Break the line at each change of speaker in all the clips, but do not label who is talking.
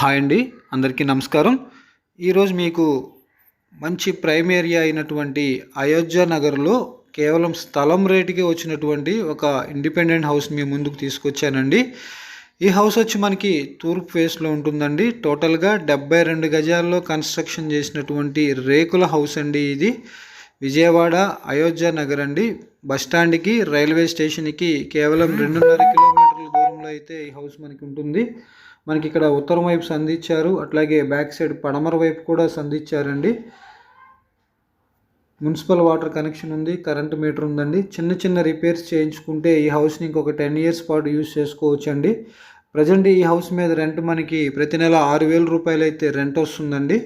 Hi అండి అందరికీ నమస్కారం. ఈరోజు మీకు మంచి ప్రైమ్ ఏరియా అయినటువంటి అయోధ్య నగర్లో కేవలం స్థలం రేటుకే వచ్చినటువంటి ఒక ఇండిపెండెంట్ హౌస్ మీ ముందుకు తీసుకొచ్చానండి. ఈ హౌస్ వచ్చి మనకి తూర్పు ఫేస్లో ఉంటుందండి. టోటల్గా డెబ్బై రెండు గజాల్లో కన్స్ట్రక్షన్ చేసినటువంటి రేకుల హౌస్ అండి ఇది. విజయవాడ అయోధ్య నగర్ అండి బస్టాండ్కి రైల్వే స్టేషన్కి కేవలం రెండున్నర కిలోమీటర్ అయితే ఈ హౌస్ మనకి ఉంటుంది. మనకి ఇక్కడ ఉత్తరం వైపు సంధించారు అట్లాగే బ్యాక్ సైడ్ పడమర వైపు కూడా సంధించారండి మున్సిపల్ వాటర్ కనెక్షన్ ఉంది కరెంట్ మీటర్ ఉందండి. చిన్న చిన్న రిపేర్స్ చేయించుకుంటే ఈ హౌస్ని ఇంకొక టెన్ ఇయర్స్ పాటు యూస్ చేసుకోవచ్చండి. ప్రజెంట్ ఈ హౌస్ మీద రెంట్ మనకి ప్రతి నెల ఆరు వేల రూపాయలు అయితే రెంట్ వస్తుందండి.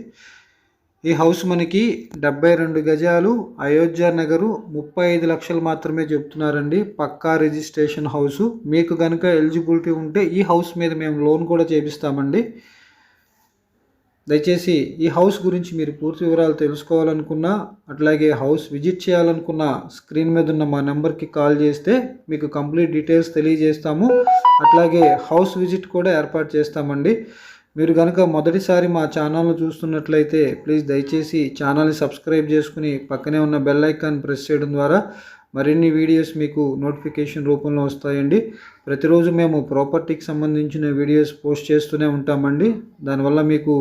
ఈ హౌస్ మనకి డెబ్బై రెండు గజాలు అయోధ్య నగరు ముప్పై ఐదు లక్షలు మాత్రమే చెప్తున్నారండి. పక్కా రిజిస్ట్రేషన్ హౌస్. మీకు కనుక ఎలిజిబిలిటీ ఉంటే ఈ హౌస్ మీద మేము లోన్ కూడా చేపిస్తామండి. దయచేసి ఈ హౌస్ గురించి మీరు పూర్తి వివరాలు తెలుసుకోవాలనుకున్నా అట్లాగే హౌస్ విజిట్ చేయాలనుకున్న స్క్రీన్ మీద ఉన్న మా నెంబర్కి కాల్ చేస్తే మీకు కంప్లీట్ డీటెయిల్స్ తెలియజేస్తాము. అట్లాగే హౌస్ విజిట్ కూడా ఏర్పాటు చేస్తామండి. మీరు కనుక మొదటిసారి మా ఛానల్ను చూస్తున్నట్లయితే ప్లీజ్ దయచేసి ఛానల్ని సబ్స్క్రైబ్ చేసుకుని పక్కనే ఉన్న బెల్ ఐకాన్ ప్రెస్ చేయడం ద్వారా మరిన్ని వీడియోస్ మీకు నోటిఫికేషన్ రూపంలో వస్తాయండి. ప్రతిరోజు మేము ప్రాపర్టీకి సంబంధించిన వీడియోస్ పోస్ట్ చేస్తూనే ఉంటామండి. దానివల్ల మీకు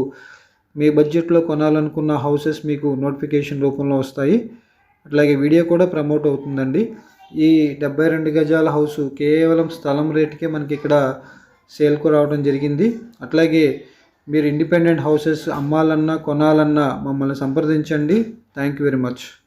మీ బడ్జెట్లో కొనాలనుకున్న హౌసెస్ మీకు నోటిఫికేషన్ రూపంలో వస్తాయి. అట్లాగే వీడియో కూడా ప్రమోట్ అవుతుందండి. ఈ డెబ్బై రెండు గజాల హౌస్ కేవలం స్థలం రేటుకే మనకి ఇక్కడ సేల్కు రావడం జరిగింది. అట్లాగే మీరు ఇండిపెండెంట్ హౌసెస్ అమ్మాలన్నా కొనాలన్నా మమ్మల్ని సంప్రదించండి. Thank you very much.